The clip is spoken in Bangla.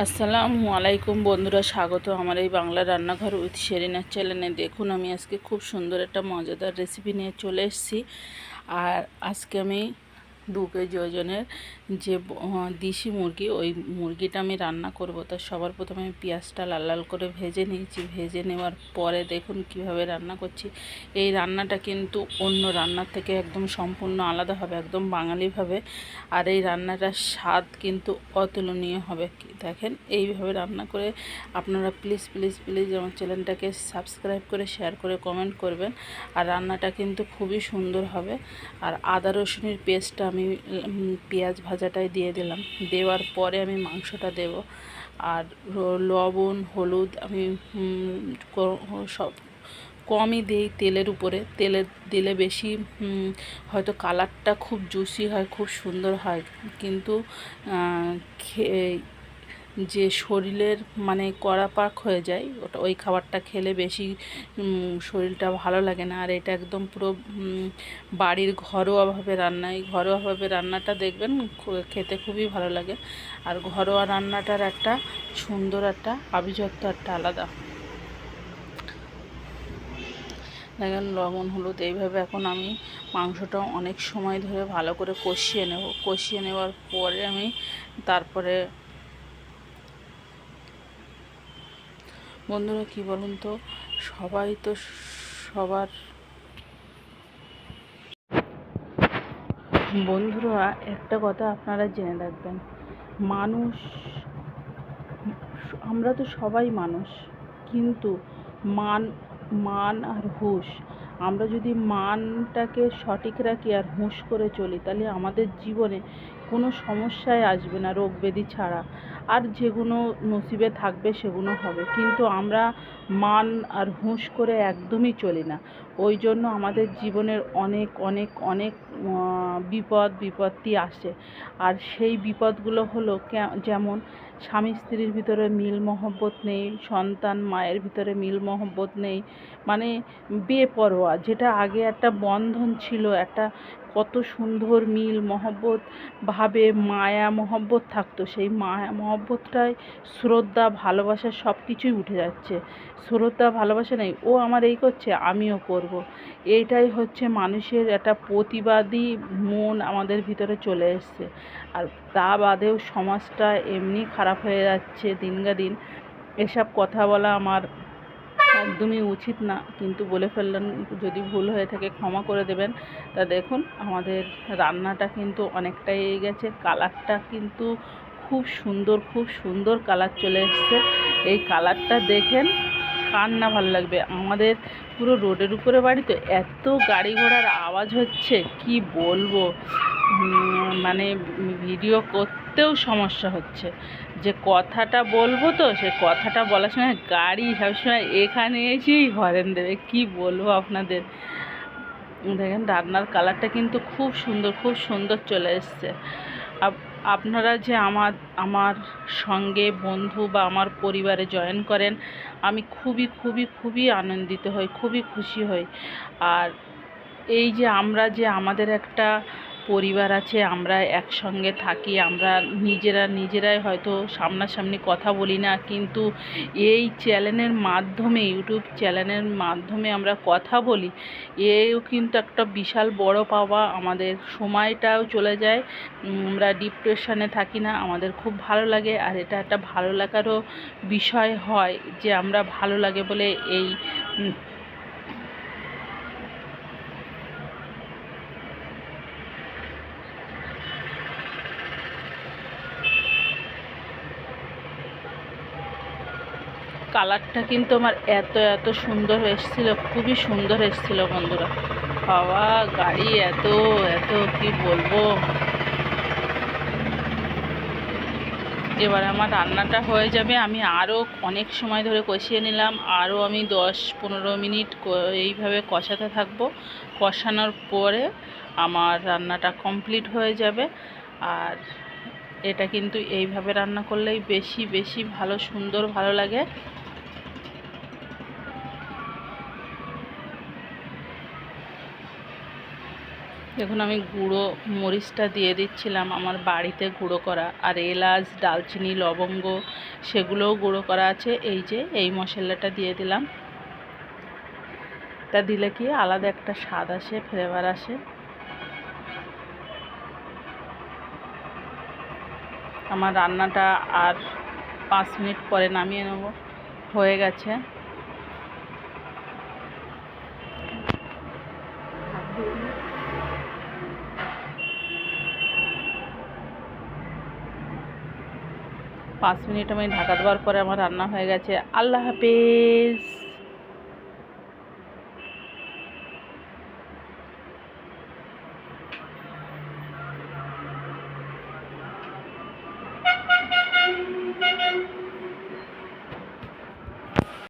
আসসালামু আলাইকুম বন্ধুরা, স্বাগত আমার এই বাংলা রান্নাঘর উইথ শেরিনার চ্যানেলে। দেখুন, আমি আজকে খুব সুন্দর একটা মজাদার রেসিপি নিয়ে চলে এসেছি। আর আজকে আমি দু কেজি ওজনের যে দেশি মুরগি, ওই মুরগিটা আমি রান্না করব। তা সবার প্রথমে আমি পেঁয়াজটা লাল লাল করে ভেজে নিয়েছি। ভেজে নেওয়ার পরে দেখুন কীভাবে রান্না করছি। এই রান্নাটা কিন্তু অন্য রান্নার থেকে একদম সম্পূর্ণ আলাদা হবে, একদম বাঙালিভাবে আর এই রান্নাটার স্বাদ কিন্তু অতুলনীয় হবে। দেখেন, এইভাবে রান্না করে আপনারা প্লিজ প্লিজ প্লিজ আমার চ্যানেলটাকে সাবস্ক্রাইব করে শেয়ার করে কমেন্ট করবেন। আর রান্নাটা কিন্তু খুবই সুন্দর হবে। আর আদা রসুনের পেস্টটা আমি পেঁয়াজ ভাজাটাই দিয়ে দিলাম। দেওয়ার পরে আমি মাংসটা দেব। আর লবণ, হলুদ আমি সব কমই দিই তেলের উপরে। তেলে দিলে বেশি হয়তো কালারটা খুব জুসি হয়, খুব সুন্দর হয়। কিন্তু যে শরীরের মানে কড়া পাক হয়ে যায়, ওটা ওই খাবারটা খেলে বেশি শরীরটা ভালো লাগে না। আর এটা একদম পুরো বাড়ির ঘরোয়াভাবে রান্না এই ঘরোয়াভাবে রান্নাটা দেখবেন খেতে খুবই ভালো লাগে। আর ঘরোয়া রান্নাটার একটা সুন্দর একটা আভিজাত্য একটা আলাদা। দেখেন লবণ, হলুদ, এইভাবে এখন আমি মাংসটা অনেক সময় ধরে ভালো করে কষিয়ে নেব। কষিয়ে নেওয়ার পরে আমি তারপরে বন্ধুরা, কি বলুন তো? সবাই তো সবার বন্ধুরা, একটা কথা আপনারা জেনে রাখবেন। মানুষ, আমরা তো সবাই মানুষ, কিন্তু মান মান আর হুঁশ, আমরা যদি মানটাকে সঠিক রাখি আর হুঁশ করে চলি, তাহলে আমাদের জীবনে কোনো সমস্যায় আসবে না রোগ ব্যাধি ছাড়া। আর যেগুলো নসিবে থাকবে সেগুলো হবে। কিন্তু আমরা মান আর হুঁশ করে একদমই চলি না। ওই জন্য আমাদের জীবনের অনেক অনেক অনেক বিপদ, বিপত্তি আসে আর সেই বিপদগুলো হলো যেমন স্বামী স্ত্রীর ভিতরে মিল মহব্বত নেই, সন্তান মায়ের ভিতরে মিল মহব্বত নেই মানে বেপরোয়া, যেটা আগে একটা বন্ধন ছিল, একটা কত সুন্দর মিল মহব্বত ভাবে মায়া মহব্বত থাকতো, সেই মায়া মহব্বতটাই শ্রদ্ধা, ভালোবাসা সব কিছুই উঠে যাচ্ছে শ্রদ্ধা, ভালোবাসা নেই, ও আমার এই করছে, আমিও করব। এইটাই হচ্ছে মানুষের একটা প্রতিবাদী মন আমাদের ভিতরে চলে এসছে। আর তা বাদেও সমাজটা এমনি খারাপ হয়ে যাচ্ছে দিনগা দিন। এসব কথা বলা আমার একদমই উচিত না, কিন্তু বলে ফেললেন যদি ভুল হয়ে থাকে ক্ষমা করে দেবেন। তা দেখুন, আমাদের রান্নাটা কিন্তু অনেকটাই এগিয়ে গেছে। কালারটা কিন্তু খুব সুন্দর খুব সুন্দর কালার চলে এসছে। এই কালারটা দেখেন কার না ভালো লাগবে। আমাদের পুরো রোডের উপরে বাড়ি তো এত গাড়ি ঘোড়ার আওয়াজ হচ্ছে, কি বলব? মানে ভিডিও করতেও সমস্যা হচ্ছে। যে কথাটা বলব তো, সে কথাটা বলার সময় গাড়ি সবসময় এখানে এসেই হরেন দেবে, কি বলব আপনাদের? দেখেন রান্নার কালারটা কিন্তু খুব সুন্দর খুব সুন্দর চলে এসছে। আপনারা যে আমার আমার সঙ্গে বন্ধু বা আমার পরিবারে জয়েন করেন, আমি খুবই খুবই খুবই আনন্দিত হই, খুবই খুশি হই। আর এই যে আমরা যে আমাদের একটা পরিবার আছে, আমরা একসঙ্গে থাকি, আমরা নিজেরা নিজেরাই হয়তো সামনাসামনি কথা বলি না, কিন্তু এই চ্যানেলের মাধ্যমে, ইউটিউব চ্যানেলের মাধ্যমে আমরা কথা বলি, এও কিন্তু একটা বিশাল বড় পাওয়া আমাদের সময়টাও চলে যায়, আমরা ডিপ্রেশনে থাকি না, আমাদের খুব ভালো লাগে, আর এটা একটা ভালো লাগারও বিষয় হয় যে আমরা ভালো লাগে বলে এই কালারটা কিন্তু আমার এত এত সুন্দর এসেছিল, খুবই সুন্দর এসেছিল বন্ধুরা। বাবা গাড়ি, এত এত, কি বলব? এবার আমার রান্নাটা হয়ে যাবে, আমি আরও অনেক সময় ধরে কষিয়ে নিলাম আরও আমি দশ পনেরো মিনিট এইভাবে কষাতে থাকব। কষানোর পরে আমার রান্নাটা কমপ্লিট হয়ে যাবে, আর এটা কিন্তু এইভাবে রান্না করলেই বেশি বেশি ভালো, সুন্দর, ভালো লাগে। দেখুন, আমি গুঁড়ো মরিচটা দিয়ে দিচ্ছিলাম আমার বাড়িতে গুঁড়ো করা। আর এলাচ, দালচিনি, লবঙ্গ, সেগুলোও গুঁড়ো করা আছে। এই যে, এই মশলাটা দিয়ে দিলাম। তা দিলে কি আলাদা একটা স্বাদ আসে, ফ্লেভার আসে। আমার রান্নাটা আর পাঁচ মিনিট পরে নামিয়ে নেব। হয়ে গেছে। পাঁচ মিনিট আমি ঢাকা দেওয়ার পরে আমার রান্না হয়ে গেছে। আল্লাহ হাফেজ।